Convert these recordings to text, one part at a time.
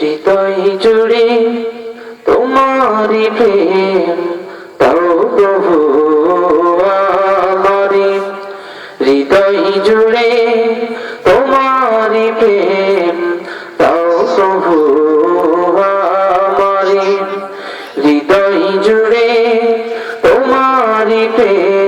হৃদয় জুড়ে তোমারি প্রেম, তাও প্রভু আমারে হৃদয় জুড়ে তোমারি প্রেম, তাও প্রভু আমারে হৃদয় জুড়ে তোমারি প্রেম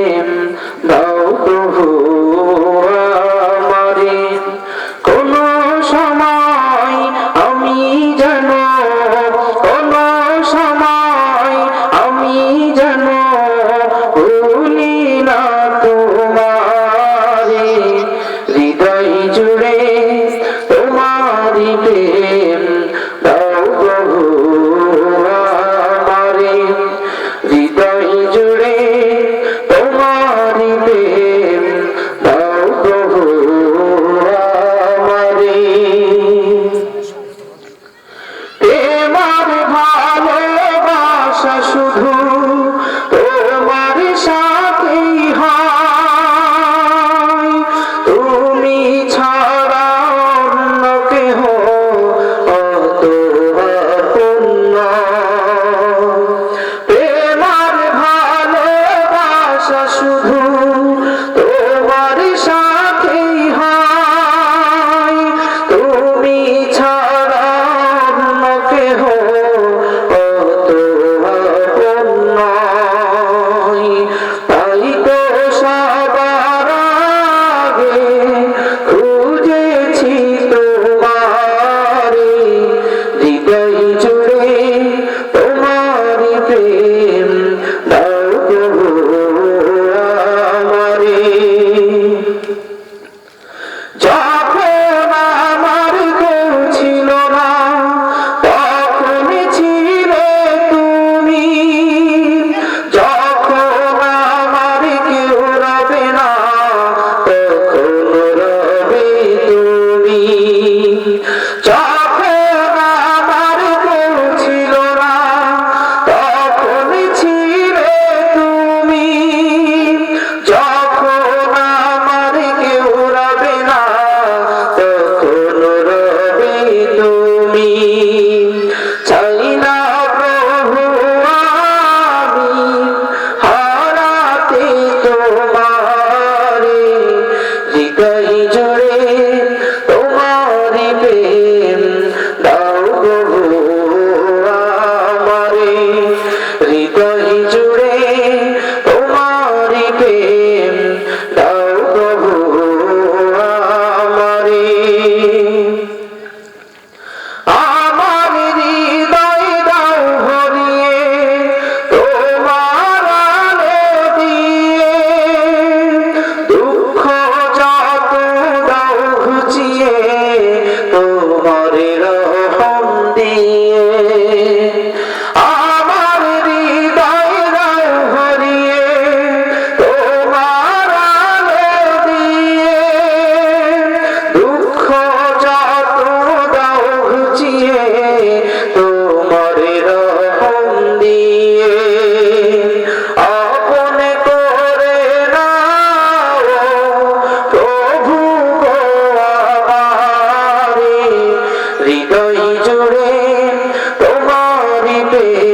Okay.